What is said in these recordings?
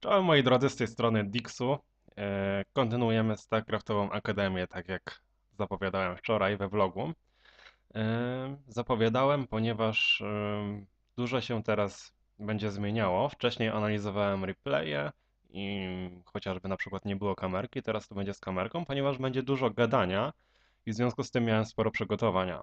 Czołem moi drodzy, z tej strony Dixu. E, Kontynuujemy StarCraftową Akademię, tak jak zapowiadałem wczoraj we vlogu. E, Zapowiadałem, ponieważ e, dużo się teraz będzie zmieniało. Wcześniej analizowałem replaye i chociażby na przykład nie było kamerki, teraz to będzie z kamerką, ponieważ będzie dużo gadania i w związku z tym miałem sporo przygotowania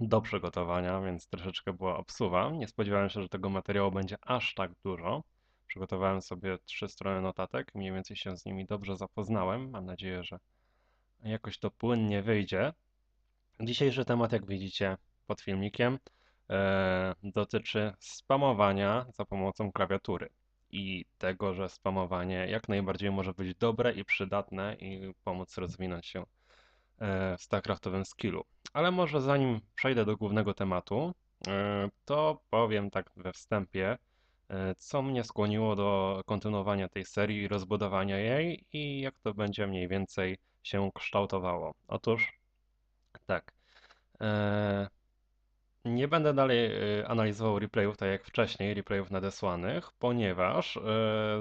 do przygotowania, więc troszeczkę była obsuwa. Nie spodziewałem się, że tego materiału będzie aż tak dużo. Przygotowałem sobie trzy strony notatek, mniej więcej się z nimi dobrze zapoznałem. Mam nadzieję, że jakoś to płynnie wyjdzie. Dzisiejszy temat, jak widzicie pod filmikiem, e, dotyczy spamowania za pomocą klawiatury i tego, że spamowanie jak najbardziej może być dobre i przydatne i pomóc rozwinąć się e, w StarCraftowym skillu. Ale może zanim przejdę do głównego tematu, e, to powiem tak we wstępie, co mnie skłoniło do kontynuowania tej serii rozbudowania jej i jak to będzie mniej więcej się kształtowało. Otóż tak, e, nie będę dalej e, analizował replayów tak jak wcześniej, replayów nadesłanych, ponieważ e,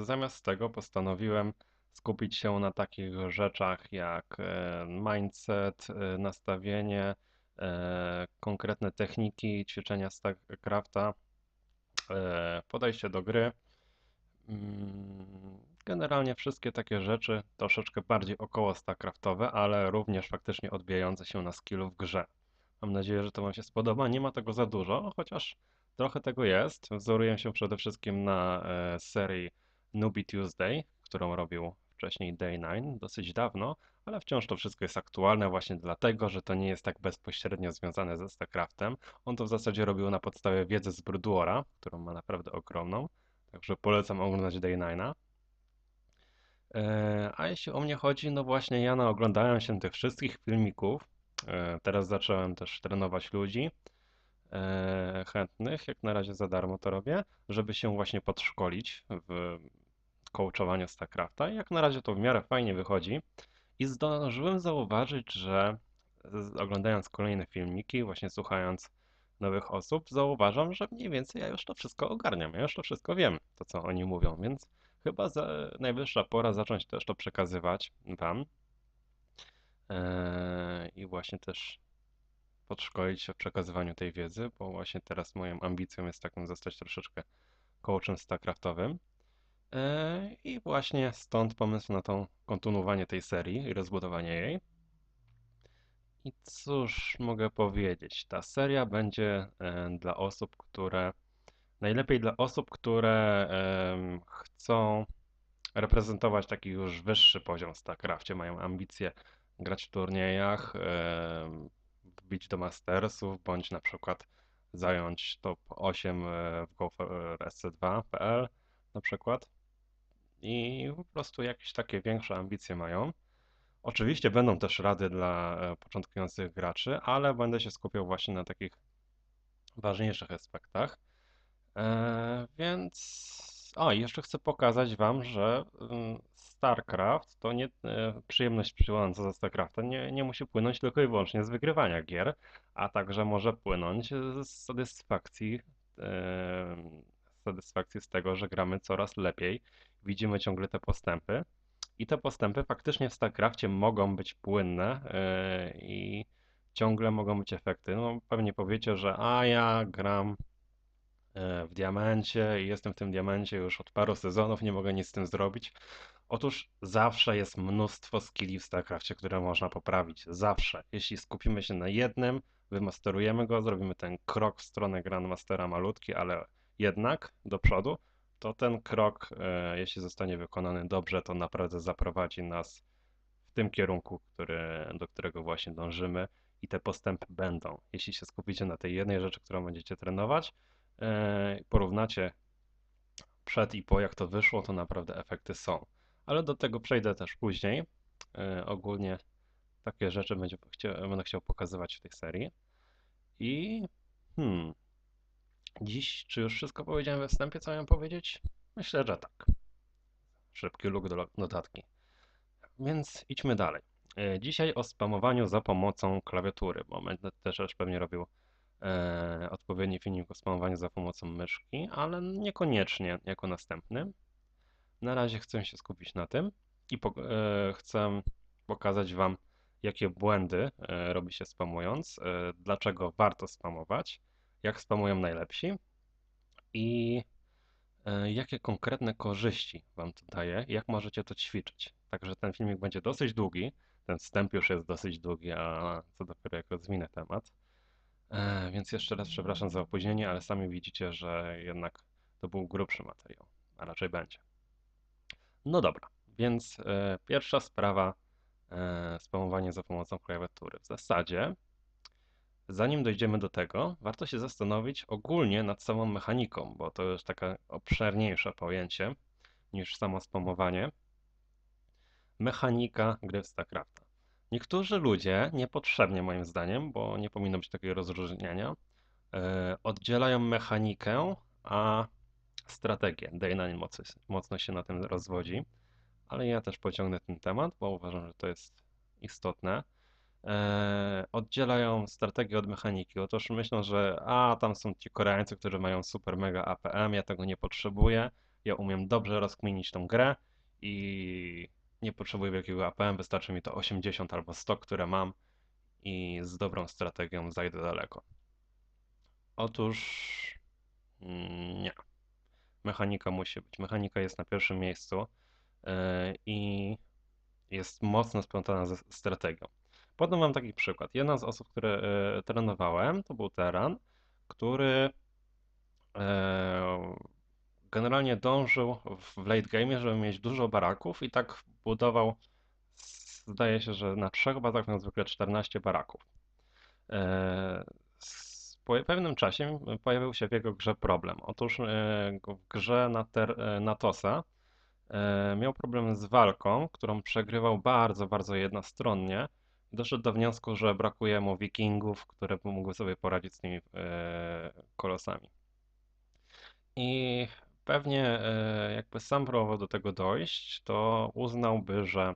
zamiast tego postanowiłem skupić się na takich rzeczach jak e, mindset, e, nastawienie, e, konkretne techniki ćwiczenia StarCrafta, e, podejście do gry. Mm, Generalnie wszystkie takie rzeczy troszeczkę bardziej około StarCraftowe, ale również faktycznie odbijające się na skillu w grze. Mam nadzieję, że to Wam się spodoba. Nie ma tego za dużo, chociaż trochę tego jest. Wzoruję się przede wszystkim na e, serii Newbie Tuesday, którą robił wcześniej Day9 dosyć dawno, ale wciąż to wszystko jest aktualne właśnie dlatego, że to nie jest tak bezpośrednio związane ze StarCraftem. On to w zasadzie robił na podstawie wiedzy z Broodwara, którą ma naprawdę ogromną, także polecam oglądać Day9. E, A jeśli o mnie chodzi, no właśnie ja naoglądałem się tych wszystkich filmików. E, Teraz zacząłem też trenować ludzi e, chętnych, jak na razie za darmo to robię, żeby się właśnie podszkolić w coachowaniu StarCrafta. Jak na razie to w miarę fajnie wychodzi. I zdążyłem zauważyć, że oglądając kolejne filmiki, właśnie słuchając nowych osób, zauważam, że mniej więcej ja już to wszystko ogarniam, ja już to wszystko wiem, to co oni mówią, więc chyba za, najwyższa pora zacząć też to przekazywać Wam Eee, i właśnie też podszkolić się w przekazywaniu tej wiedzy, bo właśnie teraz moją ambicją jest taką zostać troszeczkę coachem StarCraftowym. Eee, I właśnie stąd pomysł na tą kontynuowanie tej serii i rozbudowanie jej. I cóż mogę powiedzieć? Ta seria będzie e, dla osób, które najlepiej dla osób, które em, chcą reprezentować taki już wyższy poziom w StarCrafcie, mają ambicje grać w turniejach, wbić do Mastersów, bądź na przykład zająć top 8 e, w GoFSC2.pl na przykład i po prostu jakieś takie większe ambicje mają. Oczywiście będą też rady dla e, początkujących graczy, ale będę się skupiał właśnie na takich ważniejszych aspektach. E, więc. O, jeszcze chcę pokazać Wam, że mm, StarCraft to nie e, przyjemność płynąca ze StarCrafta nie, nie musi płynąć tylko i wyłącznie z wygrywania gier, a także może płynąć z satysfakcji, satysfakcji z tego, że gramy coraz lepiej, widzimy ciągle te postępy. I te postępy faktycznie w StarCrafcie mogą być płynne e, i ciągle mogą być efekty. No, pewnie powiecie, że a ja gram e, w diamencie i jestem w tym diamencie już od paru sezonów, nie mogę nic z tym zrobić. Otóż zawsze jest mnóstwo skilli w StarCrafcie, które można poprawić. Zawsze. Jeśli skupimy się na jednym, wymasterujemy go, zrobimy ten krok w stronę Grandmastera malutki, ale jednak do przodu, to ten krok, e, jeśli zostanie wykonany dobrze, to naprawdę zaprowadzi nas w tym kierunku, który, do którego właśnie dążymy i te postępy będą. Jeśli się skupicie na tej jednej rzeczy, którą będziecie trenować, e, porównacie przed i po, jak to wyszło, to naprawdę efekty są. Ale do tego przejdę też później. E, Ogólnie takie rzeczy będę chciał pokazywać w tej serii. I hmm, dziś, czy już wszystko powiedziałem we wstępie, co miałem powiedzieć? Myślę, że tak. Szybki luk do notatki. Więc idźmy dalej. E, Dzisiaj o spamowaniu za pomocą klawiatury, bo będę też pewnie robił e, odpowiedni filmik o spamowaniu za pomocą myszki, ale niekoniecznie jako następny. Na razie chcę się skupić na tym i po, e, chcę pokazać Wam, jakie błędy e, robi się spamując, e, dlaczego warto spamować, jak spamują najlepsi i e, jakie konkretne korzyści Wam to daje, jak możecie to ćwiczyć. Także ten filmik będzie dosyć długi, ten wstęp już jest dosyć długi, a co dopiero jak rozwinę temat. E, Więc jeszcze raz przepraszam za opóźnienie, ale sami widzicie, że jednak to był grubszy materiał, a raczej będzie. No dobra, więc e, pierwsza sprawa, spamowanie za pomocą klawiatury. W zasadzie, zanim dojdziemy do tego, warto się zastanowić ogólnie nad samą mechaniką, bo to już takie obszerniejsze pojęcie niż samo spamowanie. Mechanika gry w StarCrafta. Niektórzy ludzie, niepotrzebnie moim zdaniem, bo nie powinno być takiego rozróżniania, e, oddzielają mechanikę, a strategię. Daynanin mocno, mocno się na tym rozwodzi, ale ja też pociągnę ten temat, bo uważam, że to jest istotne. E, oddzielają strategię od mechaniki. Otóż myślą, że a tam są ci Koreańcy, którzy mają super mega APM, ja tego nie potrzebuję. Ja umiem dobrze rozkminić tą grę i nie potrzebuję wielkiego APM, wystarczy mi to 80 albo 100, które mam i z dobrą strategią zajdę daleko. Otóż mm, nie. Mechanika musi być. Mechanika jest na pierwszym miejscu e, i jest mocno splątana ze strategią. Podam wam taki przykład. Jedna z osób, które e, trenowałem, to był Teran, który e, generalnie dążył w late game, żeby mieć dużo baraków i tak budował, zdaje się, że na trzech bazach miał zwykle 14 baraków. Po pewnym czasie pojawił się w jego grze problem. Otóż w grze na, ter, na Tosa miał problem z walką, którą przegrywał bardzo, bardzo jednostronnie. Doszedł do wniosku, że brakuje mu wikingów, które mogły sobie poradzić z tymi kolosami. I pewnie jakby sam próbował do tego dojść, to uznałby, że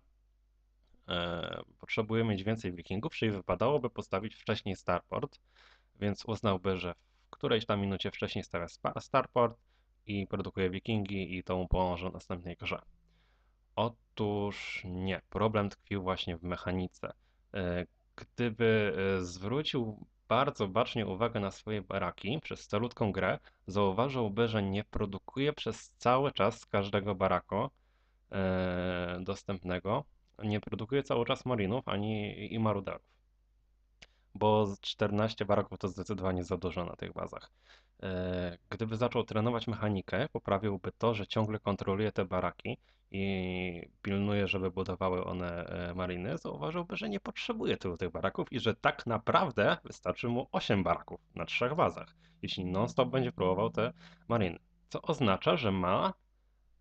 potrzebuje mieć więcej wikingów, czyli wypadałoby postawić wcześniej starport, więc uznałby, że w którejś tam minucie wcześniej stawia starport i produkuje wikingi i to mu pomoże w następnej grze. Otóż nie, problem tkwił właśnie w mechanice. Gdyby zwrócił bardzo bacznie uwagę na swoje baraki przez calutką grę, zauważyłby, że nie produkuje przez cały czas każdego barako e, dostępnego, nie produkuje cały czas marinów ani i maruderów bo 14 baraków to zdecydowanie za dużo na tych bazach. E, gdyby zaczął trenować mechanikę, poprawiłby to, że ciągle kontroluje te baraki i pilnuje, żeby budowały one e, mariny, zauważyłby, że nie potrzebuje tylu tych baraków i że tak naprawdę wystarczy mu 8 baraków na trzech bazach, jeśli non-stop będzie próbował te mariny. Co oznacza, że ma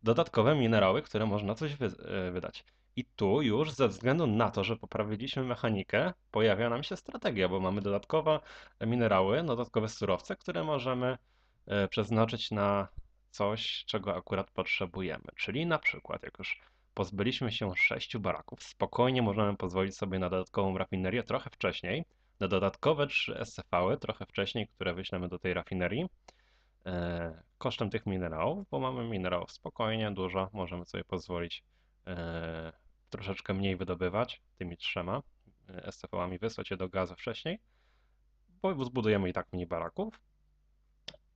dodatkowe minerały, które można coś e, wydać. I tu już ze względu na to, że poprawiliśmy mechanikę, pojawia nam się strategia, bo mamy dodatkowe minerały, dodatkowe surowce, które możemy e, przeznaczyć na coś, czego akurat potrzebujemy. Czyli na przykład, jak już pozbyliśmy się sześciu baraków, spokojnie możemy pozwolić sobie na dodatkową rafinerię trochę wcześniej, na dodatkowe trzy SCV-y trochę wcześniej, które wyślemy do tej rafinerii, e, kosztem tych minerałów, bo mamy minerałów spokojnie, dużo, możemy sobie pozwolić e, troszeczkę mniej wydobywać tymi trzema e, SCV-ami, wysłać je do gazu wcześniej, bo zbudujemy i tak mniej baraków,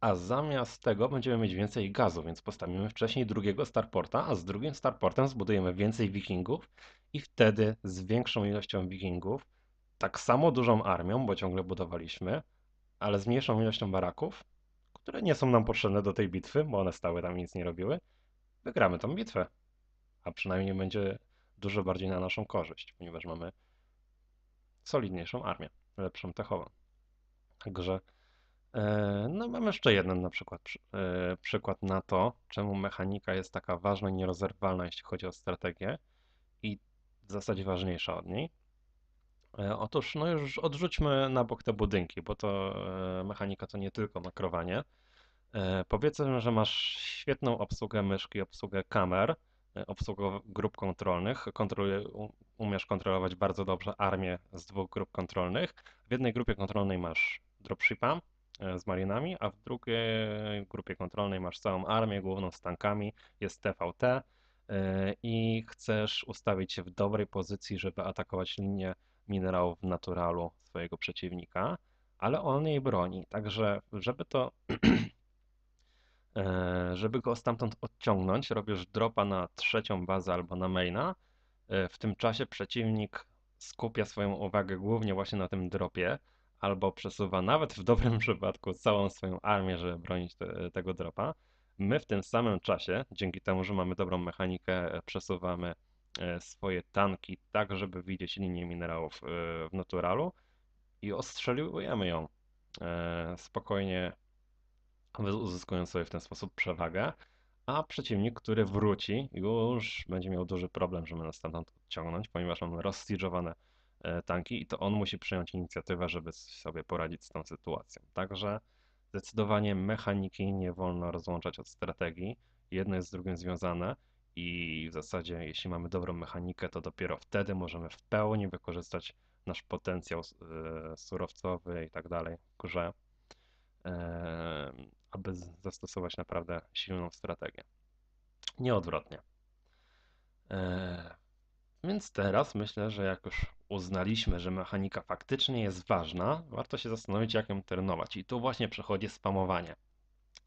a zamiast tego będziemy mieć więcej gazu, więc postawimy wcześniej drugiego starporta, a z drugim starportem zbudujemy więcej wikingów i wtedy z większą ilością wikingów, tak samo dużą armią, bo ciągle budowaliśmy, ale z mniejszą ilością baraków, które nie są nam potrzebne do tej bitwy, bo one stały tam nic nie robiły, wygramy tą bitwę. A przynajmniej będzie dużo bardziej na naszą korzyść, ponieważ mamy solidniejszą armię, lepszą techową. Także e, no mam jeszcze jeden na przykład e, przykład na to, czemu mechanika jest taka ważna i nierozerwalna, jeśli chodzi o strategię i w zasadzie ważniejsza od niej. E, otóż no już odrzućmy na bok te budynki, bo to mechanika to nie tylko makrowanie. Powiedzmy, że masz świetną obsługę myszki, obsługę kamer, obsługą grup kontrolnych. Kontroluje, umiesz kontrolować bardzo dobrze armię z dwóch grup kontrolnych. W jednej grupie kontrolnej masz dropshipa e, z marinami, a w drugiej grupie kontrolnej masz całą armię główną z tankami, jest TVT e, i chcesz ustawić się w dobrej pozycji, żeby atakować linię minerałów w naturalu swojego przeciwnika, ale on jej broni. Także, żeby to, e, żeby go stamtąd odciągnąć, robisz dropa na trzecią bazę albo na maina. E, w tym czasie przeciwnik skupia swoją uwagę głównie właśnie na tym dropie, albo przesuwa nawet w dobrym przypadku całą swoją armię, żeby bronić te, tego dropa. My w tym samym czasie, dzięki temu, że mamy dobrą mechanikę, e, przesuwamy e, swoje tanki tak, żeby widzieć linię minerałów e, w naturalu i ostrzeliwujemy ją spokojnie, uzyskując sobie w ten sposób przewagę, a przeciwnik, który wróci, już będzie miał duży problem, żeby nas stamtąd odciągnąć, ponieważ mamy rozstidżowane tanki i to on musi przyjąć inicjatywę, żeby sobie poradzić z tą sytuacją. Także Zdecydowanie mechaniki nie wolno rozłączać od strategii. Jedno jest z drugim związane i w zasadzie, jeśli mamy dobrą mechanikę, to dopiero wtedy możemy w pełni wykorzystać nasz potencjał e, surowcowy i tak dalej grze, e, aby zastosować naprawdę silną strategię. Nie odwrotnie. E, więc teraz myślę, że jak już uznaliśmy, że mechanika faktycznie jest ważna, warto się zastanowić, jak ją trenować. I tu właśnie przychodzi spamowanie.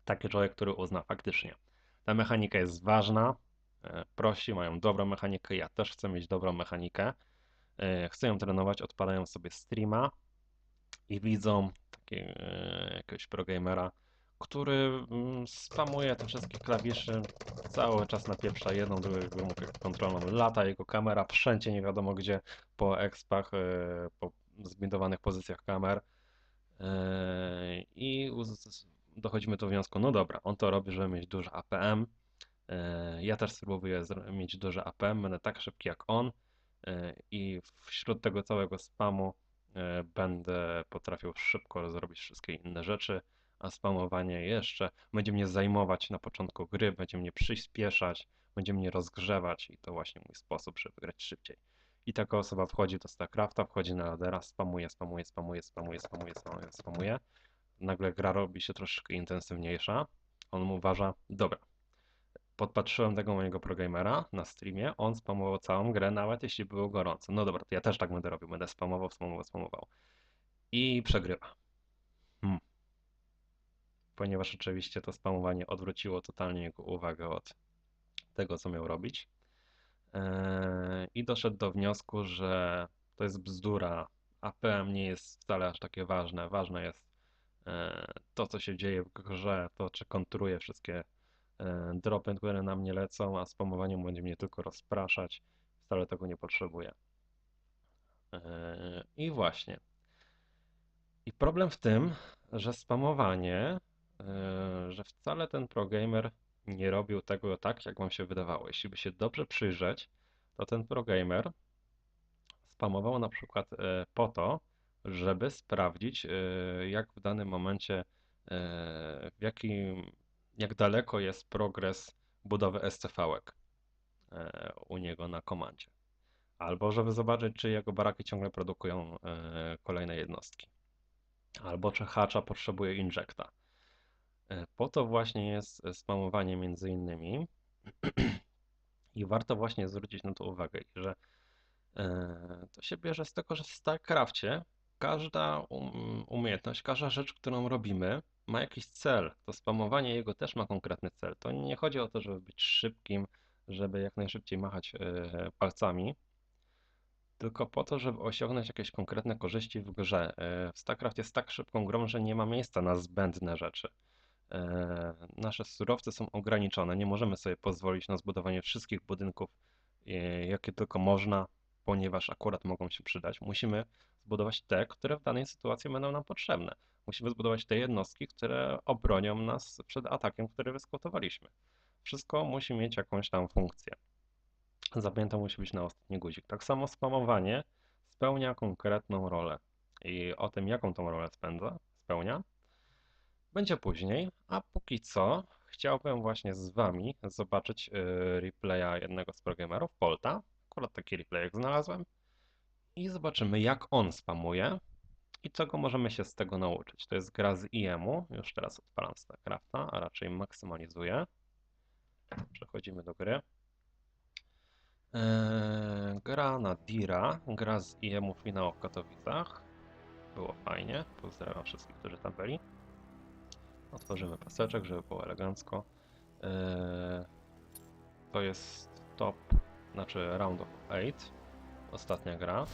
Taki człowiek, który uzna faktycznie. Ta mechanika jest ważna, e, prosi, mają dobrą mechanikę, ja też chcę mieć dobrą mechanikę. E, chcę ją trenować, odpalają sobie streama i widzą e, jakiegoś progamera, który mm, spamuje te wszystkie klawisze, cały czas napieprza jedną, drugą gumkę kontrolną, lata jego kamera wszędzie, nie wiadomo gdzie, po expach, e, po zbindowanych pozycjach kamer. E, i dochodzimy do wniosku, no dobra, on to robi, żeby mieć duży APM, ja też spróbuję mieć duży APM, będę tak szybki jak on. I wśród tego całego spamu będę potrafił szybko zrobić wszystkie inne rzeczy, a spamowanie jeszcze będzie mnie zajmować na początku gry, będzie mnie przyspieszać, będzie mnie rozgrzewać i to właśnie mój sposób, żeby grać szybciej. I taka osoba wchodzi do StarCrafta, wchodzi na ladera, spamuje, spamuje, spamuje, spamuje, spamuje, spamuje, spamuje. Nagle gra robi się troszeczkę intensywniejsza. On uważa, dobra, podpatrzyłem tego mojego progamera na streamie, on spamował całą grę, nawet jeśli było gorąco. No dobra, to ja też tak będę robił, będę spamował, spamował, spamował. I przegrywa. Hmm ponieważ oczywiście to spamowanie odwróciło totalnie jego uwagę od tego, co miał robić. Eee, I doszedł do wniosku, że to jest bzdura. APM nie jest wcale aż takie ważne. Ważne jest eee, to, co się dzieje w grze, to, czy kontruje wszystkie dropy, które na mnie lecą, a spamowanie będzie mnie tylko rozpraszać. Wcale tego nie potrzebuję. I właśnie. I problem w tym, że spamowanie E, że wcale ten progamer nie robił tego tak, jak wam się wydawało. Jeśli by się dobrze przyjrzeć, to ten progamer spamował na przykład e, po to, żeby sprawdzić, e, jak w danym momencie, w jakim, jak daleko jest progres budowy SCV-ek u niego na komandzie. Albo żeby zobaczyć, czy jego baraki ciągle produkują kolejne jednostki. Albo czy hacza potrzebuje injekta. E, po to właśnie jest e, spamowanie między innymi i warto właśnie zwrócić na to uwagę, że e, to się bierze z tego, że w StarCraftie każda um, umiejętność, każda rzecz, którą robimy, ma jakiś cel. To spamowanie jego też ma konkretny cel. To nie chodzi o to, żeby być szybkim, żeby jak najszybciej machać palcami, tylko po to, żeby osiągnąć jakieś konkretne korzyści w grze. W StarCraft jest tak szybką grą, że nie ma miejsca na zbędne rzeczy. E, nasze surowce są ograniczone. Nie możemy sobie pozwolić na zbudowanie wszystkich budynków, e, jakie tylko można, ponieważ akurat mogą się przydać. Musimy zbudować te, które w danej sytuacji będą nam potrzebne. Musimy zbudować te jednostki, które obronią nas przed atakiem, który wyskotowaliśmy. Wszystko musi mieć jakąś tam funkcję. Zapięto musi być na ostatni guzik. Tak samo spamowanie spełnia konkretną rolę. I o tym, jaką tą rolę spędza, spełnia, będzie później, a póki co chciałbym właśnie z Wami zobaczyć y, replaya jednego z programerów, Polta. Akurat taki replayek znalazłem. I zobaczymy jak on spamuje i czego możemy się z tego nauczyć. To jest gra z IEM-u. Już teraz odpalam StarCrafta, a raczej maksymalizuję. Przechodzimy do gry. Eee, gra na Dira, gra z IEM-u finał w Katowicach. Było fajnie, pozdrawiam wszystkich, którzy tam byli. Otworzymy paseczek, żeby było elegancko. Eee, to jest top, znaczy round of 8. Ostatnia gra.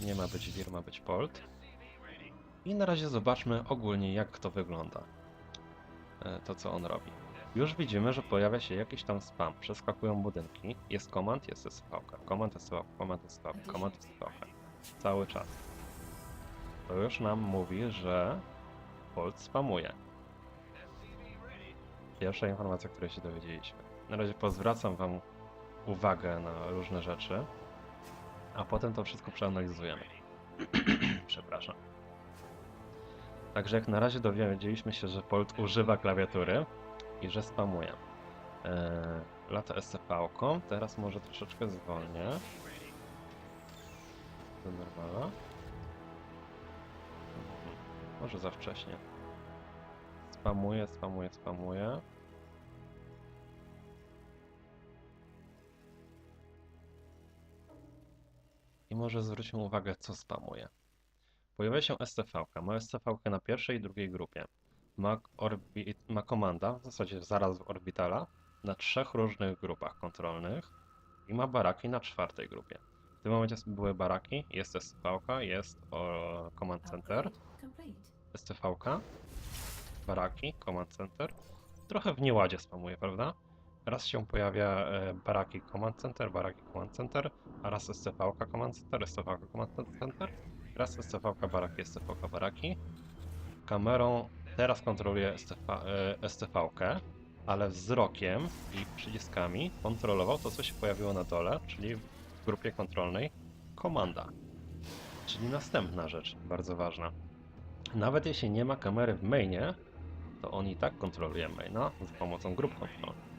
Nie ma być Dir, ma być Polt. I na razie zobaczmy ogólnie jak to wygląda. E, To co on robi. Już widzimy, że pojawia się jakiś tam spam. Przeskakują budynki. Jest komand, jest SVK. Komand, SVK, komand, SVK, komand, SVK. Cały czas. To już nam mówi, że Bolt spamuje. Pierwsza informacja, której się dowiedzieliśmy. Na razie pozwracam Wam uwagę na różne rzeczy, a potem to wszystko przeanalizujemy. Przepraszam. Także jak na razie dowiedzieliśmy się, że Bolt używa klawiatury i że spamuje. Eee, lata SCV-ką, teraz może troszeczkę zwolnię. Do. Mhm. Może za wcześnie. Spamuje, spamuje, spamuje. I może zwróćmy uwagę, co spamuje. Pojawia się STV. -ka. Ma STV na pierwszej i drugiej grupie. Ma, ma komanda, w zasadzie zaraz w orbitala, na trzech różnych grupach kontrolnych i ma baraki na czwartej grupie. W tym momencie były baraki, jest STV, jest o, Command Center, STV, baraki, Command Center. Trochę w nieładzie spamuje, prawda? Raz się pojawia e, baraki Command Center, baraki Command Center, a raz -ka, Command Center, -ka, Command Center, raz -ka, baraki, -ka, baraki. Kamerą teraz kontroluje STV, e, STV-kę, ale wzrokiem i przyciskami kontrolował to, co się pojawiło na dole, czyli w grupie kontrolnej komanda. Czyli następna rzecz, bardzo ważna. Nawet jeśli nie ma kamery w mainie, to on i tak kontroluje maina za pomocą grup kontrolnych.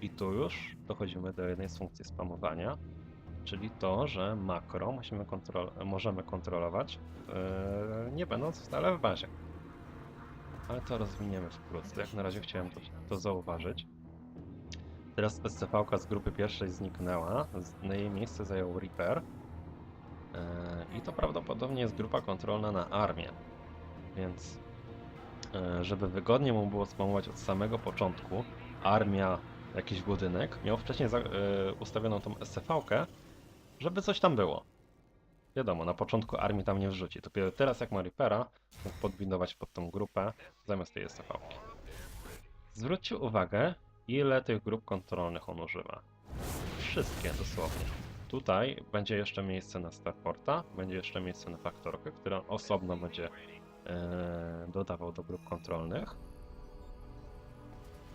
I tu już dochodzimy do jednej z funkcji spamowania, czyli to, że makro musimy kontrol możemy kontrolować, yy, nie będąc wcale w bazie. Ale to rozwiniemy wkrótce. Jak na razie chciałem to, to zauważyć. Teraz SCV z grupy pierwszej zniknęła. Na jej miejsce zajął Reaper. Yy, I to prawdopodobnie jest grupa kontrolna na armię. Więc yy, żeby wygodnie mu było spamować od samego początku, armia, jakiś budynek, miał wcześniej za, yy, ustawioną tą SCV-kę, żeby coś tam było. Wiadomo, na początku armii tam nie wrzuci. Dopiero teraz, jak ma Reapera, mógł podbindować pod tą grupę zamiast tej SCV. -ki. Zwróćcie uwagę, ile tych grup kontrolnych on używa. Wszystkie dosłownie. Tutaj będzie jeszcze miejsce na Starporta, będzie jeszcze miejsce na Faktorkę, które osobno będzie e, dodawał do grup kontrolnych.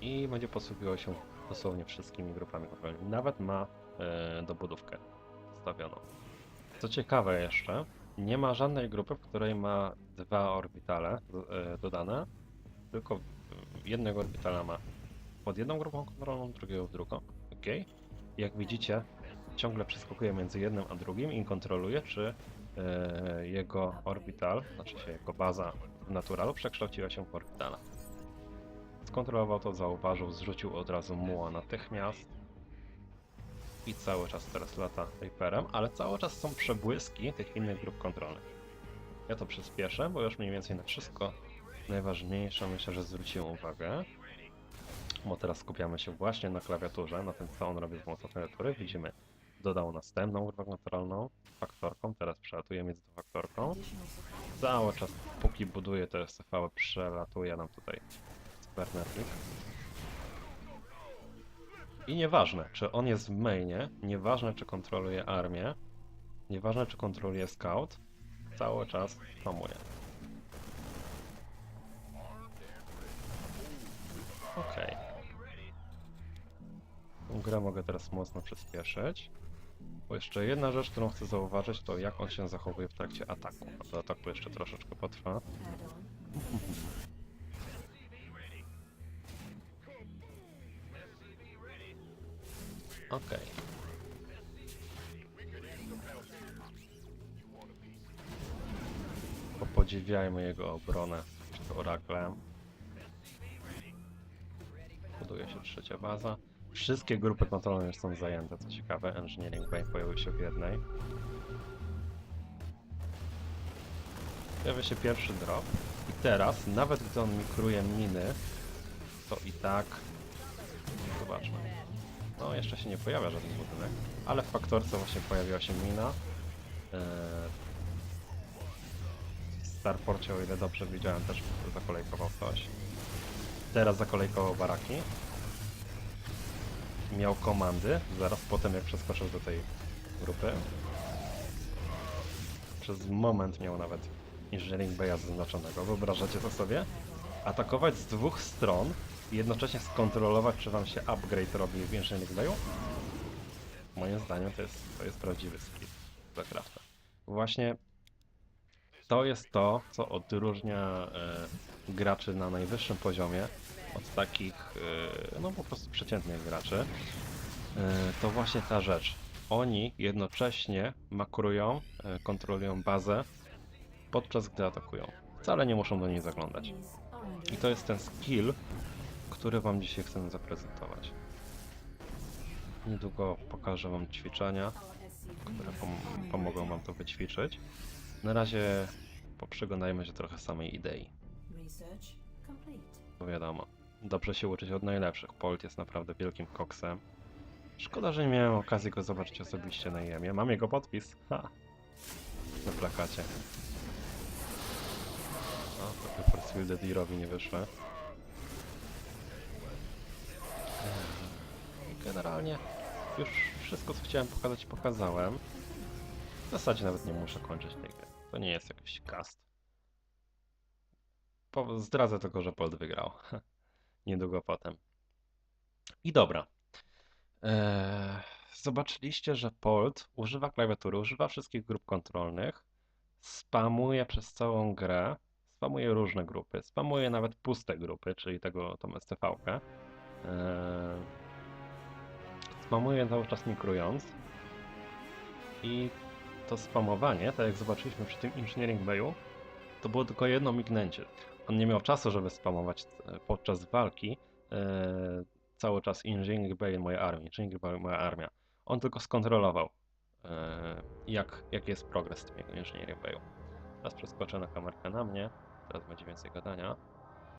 I będzie posługiwał się dosłownie wszystkimi grupami kontrolnymi. Nawet ma e, dobudówkę stawioną. Co ciekawe jeszcze, nie ma żadnej grupy, w której ma dwa orbitale e, dodane, tylko jednego orbitala ma pod jedną grupą kontrolną, drugiego w drugą. Ok. Jak widzicie, ciągle przeskakuje między jednym a drugim i kontroluje, czy e, jego orbital, znaczy się jego baza w naturalu przekształciła się w orbitala. Skontrolował to, zauważył, zrzucił od razu muła natychmiast i cały czas teraz lata Reaperem, ale cały czas są przebłyski tych innych grup kontrolnych. Ja to przyspieszę, bo już mniej więcej na wszystko najważniejsze myślę, że zwróciłem uwagę. Bo teraz skupiamy się właśnie na klawiaturze, na tym co on robi z pomocą klawiatury. Widzimy, dodał następną grupę kontrolną, faktorką, teraz przelatuje między tą faktorką. Cały czas, póki buduje te SCV, przelatuje nam tutaj Cybernetic. I nieważne, czy on jest w mainie, nieważne, czy kontroluje armię, nieważne, czy kontroluje scout, cały czas spamuje. Okej. Tą grę mogę teraz mocno przyspieszyć. Bo jeszcze jedna rzecz, którą chcę zauważyć, to jak on się zachowuje w trakcie ataku. A do ataku jeszcze troszeczkę potrwa. Okej. Popodziwiajmy jego obronę przed Oraklem. Buduje się trzecia baza. Wszystkie grupy kontrolne już są zajęte, co ciekawe. Engineering Bay pojawił się w jednej. Pojawia się pierwszy drop. I teraz, nawet gdy on mikruje miny, to i tak... Zobaczmy. No, jeszcze się nie pojawia żaden budynek, ale w faktorce właśnie pojawiła się mina. Eee, W Starporcie, o ile dobrze widziałem, też zakolejkował ktoś. Teraz zakolejkował baraki. Miał komandy, zaraz potem jak przeskoczył do tej grupy. Przez moment miał nawet Engineering Bay'a zaznaczonego. Wyobrażacie to sobie? Atakować z dwóch stron jednocześnie skontrolować, czy wam się upgrade robi w Engineering Bay'u? Moim zdaniem to jest, to jest prawdziwy skill za Crafta. Właśnie to jest to, co odróżnia e, graczy na najwyższym poziomie od takich, e, no po prostu przeciętnych graczy. E, to właśnie ta rzecz. Oni jednocześnie makrują, kontrolują bazę, podczas gdy atakują. Wcale nie muszą do niej zaglądać. I to jest ten skill, który Wam dzisiaj chcę zaprezentować. Niedługo pokażę Wam ćwiczenia, które pom- pomogą Wam to wyćwiczyć. Na razie poprzyglądajmy się trochę samej idei. Bo wiadomo, dobrze się uczyć od najlepszych. Polt jest naprawdę wielkim koksem. Szkoda, że nie miałem okazji go zobaczyć osobiście na IEM-ie. Mam jego podpis. Ha! Na plakacie. No, trochę Deerowi nie wyszły. Eee, Generalnie już wszystko, co chciałem pokazać, pokazałem. W zasadzie nawet nie muszę kończyć tej gry. To nie jest jakiś cast. Po, zdradzę tylko, że Polt wygrał. Niedługo potem. I dobra. Eee, zobaczyliście, że Polt używa klawiatury, używa wszystkich grup kontrolnych, spamuje przez całą grę, spamuje różne grupy, spamuje nawet puste grupy, czyli tego, tą STV-kę. Eee, spamuje cały czas mikrując. I to spamowanie, tak jak zobaczyliśmy przy tym Engineering Bayu, to było tylko jedno mignęcie. On nie miał czasu, żeby spamować e, podczas walki e, cały czas Engineering Bay moja armia, Engineering Bay moja armia. On tylko skontrolował, e, jak, jaki jest progres tym jego Engineering Bayu. Teraz przeskoczę na kamerkę na mnie, teraz będzie więcej gadania.